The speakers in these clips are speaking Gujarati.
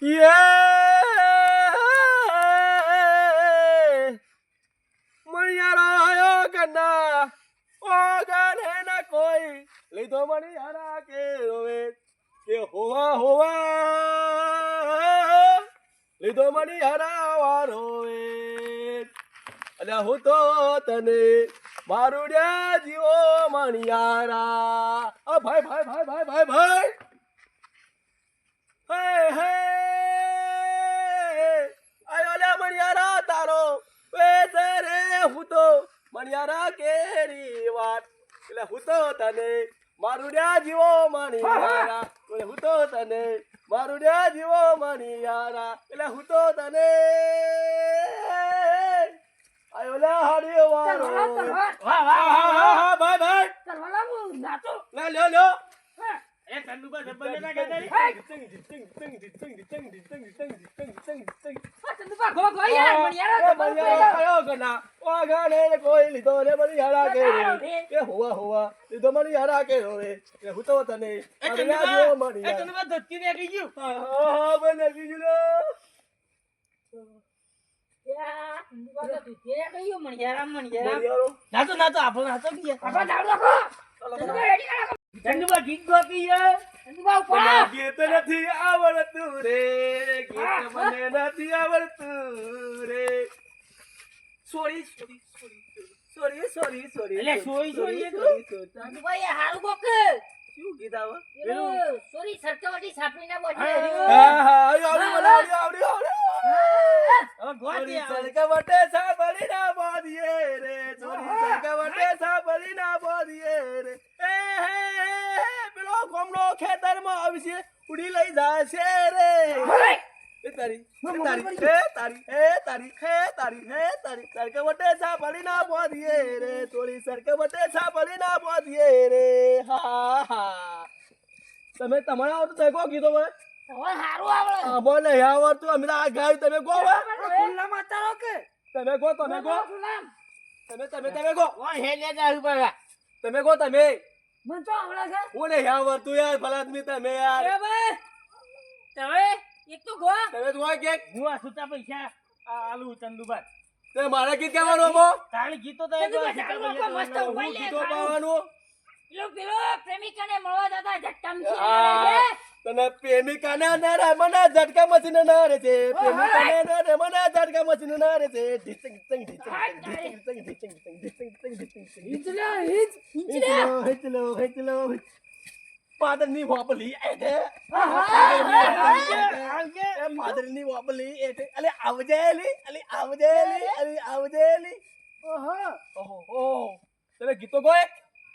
યે મણિયારો આયો કન્ના ઓ ગાને ના કોઈ. લીધો મણિયારા કે રોવે. કે હોવા હોવા. લીધો મણિયારા વારો એ અલ્યા હું તો તને મારું ડ્યા જીવો મણિયારા. આ ભાઈ ભાઈ ભાઈ ભાઈ ભાઈ ભાઈ. હે હે. અણિયારા કેરી વાત. એટલે હું તો તને મારુડ્યા જીવો મણિયારા. એટલે હું તો તને મારુડ્યા જીવો મણિયારા. એટલે હું તો તને આયોલા હાડ્યો વારો વાહ વાહ વાહ ભાઈ ભાઈ. લો લ્યો લ્યો ભાઈ તલવાલા હું નાચો લે લ્યો લ્યો હા. એ ચંદુબા જબ્બર નતા કહેતા રે? આ ચંદુબા ગો ગો યાર પણ યાર આ જબર એ ચંદુબા એ ચંદુબા ધોતી ને આવી ગયું યા, ચંદુબા તો તું તે કહ્યું મણિયારા મણિયારા નાચો નાચો આપણે નાચો કે યાર. આપા દાવ લખો ચંદુબા રેડી કરો ચંદુબા ગીત ગોતી ચંદુબા ઉપર ગીત નથી આવડતું રે ગીત મને નથી આવડતું રે. Sorry sorry sorry sorry sorry એટલે સોરી સોરી? ચંદુબા એ હારું કોક. શું ગીત આવે? સોરી સરકવટી છાપીને બોલે હા હા આવ્યો આવ્યો આવ્યો હવે ગોતી. સરકવટે સાંભળી ના બોલીએ રે ખેતરમાં આવશે ઉડી લઈ જશે રે. એ તારી વટે સા ના બોધીએ રે થોડી વટે સા રે. હા હા તમે તમારા આવતો તો કો કીધો ભાઈ બોલે આવડતું અમે આ ગાયું તમે ગો ખુલ્લા માતા રો કે? તમે ગો તમે ગો તમે તમે તમે ગો ઓ હેલે તમે ગો તમે? મન તો આવડે છે. ઓલે યા વર્તુ યાર ભલા આદમી તમે યાર. એ ભાઈ તમે એક તો ગો. તમે તો કે? ગોવા સુતા પૈસા આલુ ચંદુબા તે મારા ગીત ગાવાનો બો? તાળી ગીતો તો મસ્ત ઉપાઈ ગીતો પાવાનો? પેલો પેલો પ્રેમિકાને મળવા દાદા જટ્ટામ છે. તને પ્રેમિકાના ના મને ઝટકા મચીને ના રે છે. પ્રેમિકાના ના રમના ઝટકા મચીને ના રે છે. ઢીચંગ ઢીચંગ ઢીચંગ ઢીચંગ ઢીચંગ ઢીચંગ ઢીચંગ હિચલો હિચલો. હિચલો હિચલો પાદરની વાપલી એટે પાદરની વાપલી એટે અલે આવજેલી અલે આવજેલી અલે આવજેલી ઓહો ઓહો. તને ગીતો ગોય?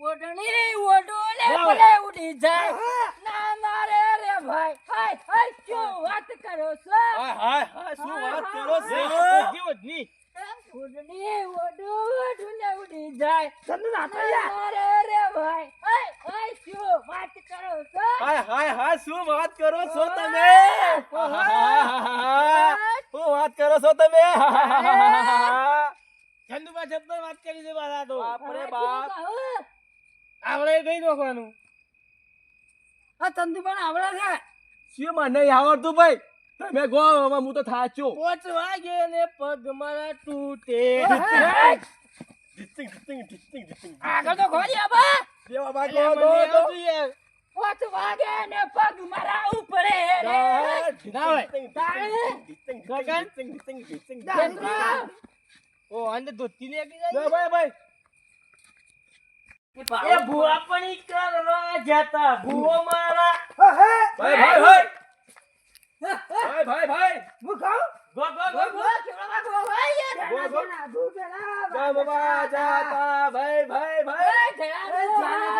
ઓઢણી ઓઢોલે ભલે ઉડી જાય ના ના રે રે ભાઈ હાય હાય શું વાત કરો છો હાય હાય હાય શું વાત કરો છો જીવો જ નહીં ઓઢણી ઓઢો ઉડી જાય ના ના રે રે ભાઈ હાય હાય શું વાત કરો છો હાય હાય હાય શું વાત કરો છો તમે શું વાત કરો છો તમે ચંદુબા જબ્બર વાત કરી છે તો બાપરે બાપ આવડે કઈ નોખવાનું આ તંતુ પણ આવડે છે શું મને આવડતું ભાઈ તમે ગો હવે હું તો થાચો પોચ વાગે ને પગ મારા તૂટે ડિસ્ટિંગ ડિસ્ટિંગ ને પગ મારા ઉપરે રે ઓ અંદર ધોતી લે ભાઈ ભાઈ એ ભૂવા પણ કરવા જતા ભૂવો મારા. ભાઈ ભાઈ ભાઈ. ભાઈ ભાઈ હું ખાઉં? ગો ગો ગો ગો છોકરા ગો. ભાઈ યાર ગો ગો જા બાબા જાતા ભાઈ ભાઈ ભાઈ. જા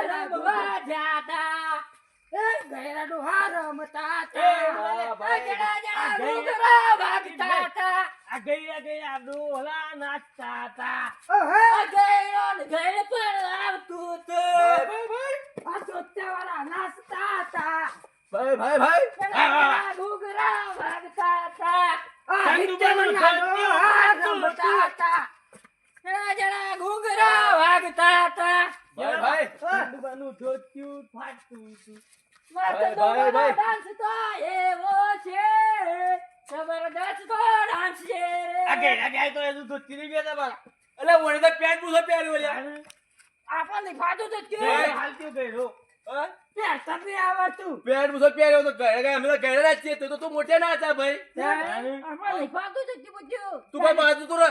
જા બાબા જાતા. એ ગયરા નું હાર મતા તે જડા જડા ભૂગરા ભાગતા ગઈડા ગઈડા ડોલા નાચતા હતા આ ગયડો ને ગયડે પણ આવતું હતું. આ ચોથાવાળા નાચતા હતા. ભાઈ ભાઈ ભાઈ ઘૂઘરા વાગતા હતા. ઘૂઘરા વાગતા હતા. ભાઈ ભાઈ ધોતિયું ફાટતું હતું. ભાઈ. ચંદુબાનો ડાન્સ તો એવો છે. જબરદસ્ત તો ડાન્સ છે. ઓણે પેન્ટ પૂછો પહેર્યો લ્યા આપણને ફાટું તો એ થયું. હાલતું ગઈડો. હા? પહેરતા જ પેન્ટ પૂછો પહેર્યો તો ઘરે ગયા અમે તો ઘરે જ છીએ તું તો તું મોટે ના હતા ભાઈ. આપણને ફાટું તો થયું બધું. તું બાજુ તો રે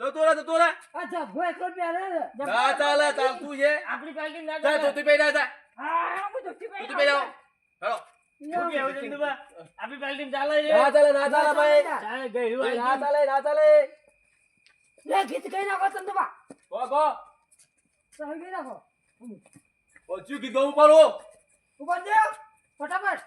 તો તો રે. તો તો રે આ જબ્બો પહેરે ના ચાલે ચાલતું છે. આપણી પાર્ટી ના તો તું પહેર્યા હતા હા, હું તું હેલો. આપણી પાર્ટી ચાલે? ના ચાલે ના ચાલે ભાઈ. ચાલે, ગઈડું ના ગયું. ચાલે ના ચાલે. લે, ગીત ગાઈ નાખો ચંદુબા. કો કો નાખો. કીધું ઉપર ઉપર ફટાફટ.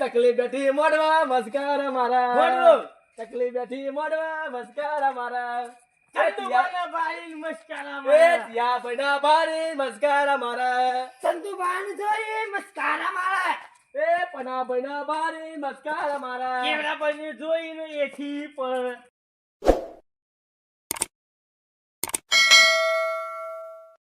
તકલીફ બેઠી મોડવા મસ્કારા મારા. તકલીફ બેઠી મોડવા મસ્કારા મારા. મસ્કારા મારા. પડ્યા ભારે મસ્કારા મારા. એ પના બના ભારે મસ્કારા મારા કેવડા બની જોઈને એથી પણ